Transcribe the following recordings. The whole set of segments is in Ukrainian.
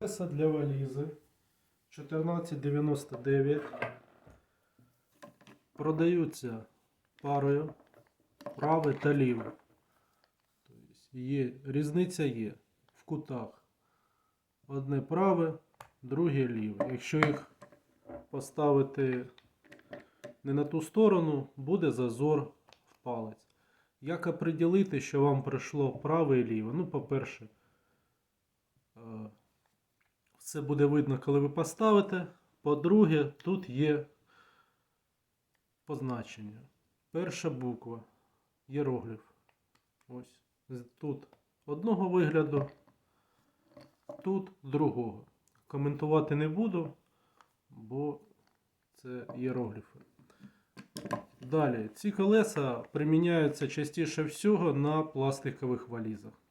Колеса для валізи 1499 продаються парою праве та ліве. Тобто є, різниця є в кутах. Одне праве, друге ліве. Якщо їх поставити не на ту сторону, буде зазор в палець. Як оприділити, що вам прийшло праве і ліве? Ну, по-перше, це буде видно, коли ви поставите. По-друге, тут є позначення. Перша буква єрогліф. Ось. Тут одного вигляду, тут другого. Коментувати не буду, бо це єрогліфи. Далі, ці колеса приміняються частіше всього на пластикових валізах.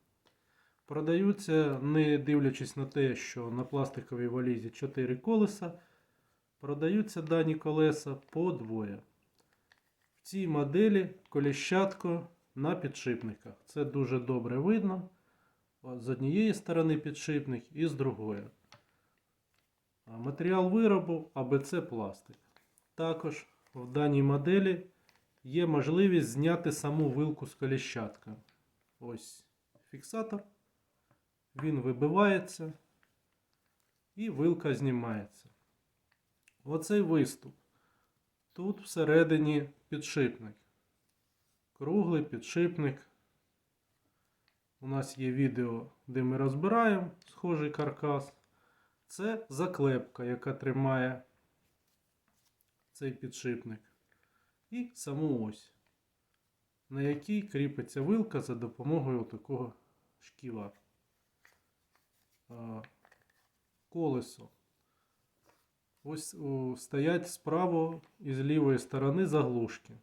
Продаються, не дивлячись на те, що на пластиковій валізі 4 колеса, продаються дані колеса по двоє. В цій моделі коліщатко на підшипниках. Це дуже добре видно. З однієї сторони підшипник і з другої. Матеріал виробу АБЦ пластик. Також в даній моделі є можливість зняти саму вилку з коліщатка. Ось фіксатор. Він вибивається і вилка знімається. Оцей виступ. Тут всередині підшипник. Круглий підшипник. У нас є відео, де ми розбираємо схожий каркас. Це заклепка, яка тримає цей підшипник. І саму ось, на якій кріпиться вилка за допомогою такого шківа. Колесо. Ось стоять справа і з лівої сторони заглушки.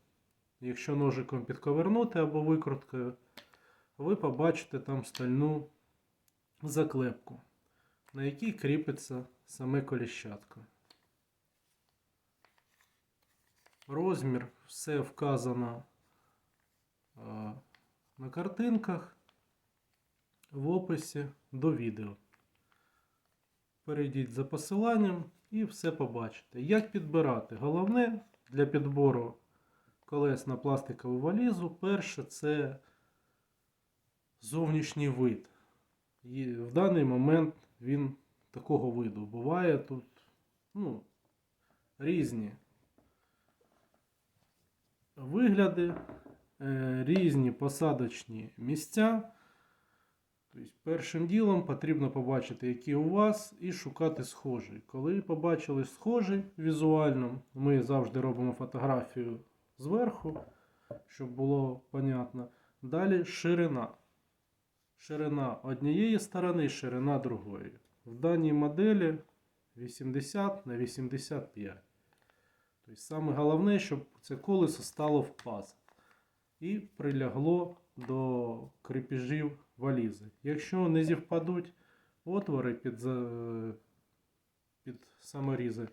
Якщо ножиком підковернути або викруткою, ви побачите там стальну заклепку, на якій кріпиться саме коліщатко. Розмір все вказано на картинках в описі до відео. Перейдіть за посиланням і все побачите. Як підбирати? Головне для підбору колес на пластикову валізу, перше це зовнішній вид. І в даний момент він такого виду. Буває тут ну, різні вигляди, е, різні посадочні місця. Тобто, першим ділом потрібно побачити, які у вас, і шукати схожий. Коли побачили схожий візуально, ми завжди робимо фотографію зверху, щоб було понятно. Далі ширина. Ширина однієї сторони, ширина другої. В даній моделі 80 на 85. Тобто, саме головне, щоб це колесо стало в паз і прилягло до крепежів валізи. Якщо не зівпадуть отвори під, під саморізи,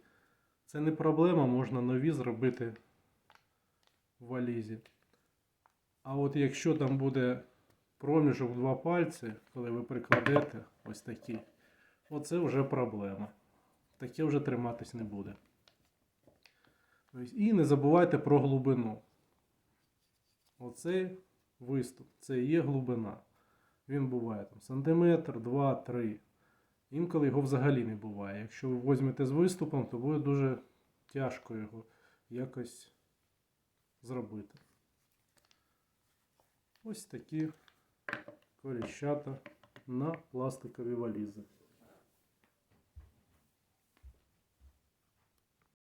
це не проблема, можна нові зробити в валізі. А от якщо там буде проміжок два пальці, коли ви прикладете ось такі, оце вже проблема. Таке вже триматись не буде. І не забувайте про глибину. Оцей виступ, це є глибина. Він буває там сантиметр, два, три. Інколи його взагалі не буває. Якщо ви візьмете з виступом, то буде дуже тяжко його якось зробити. Ось такі коліщата на пластикові валізи.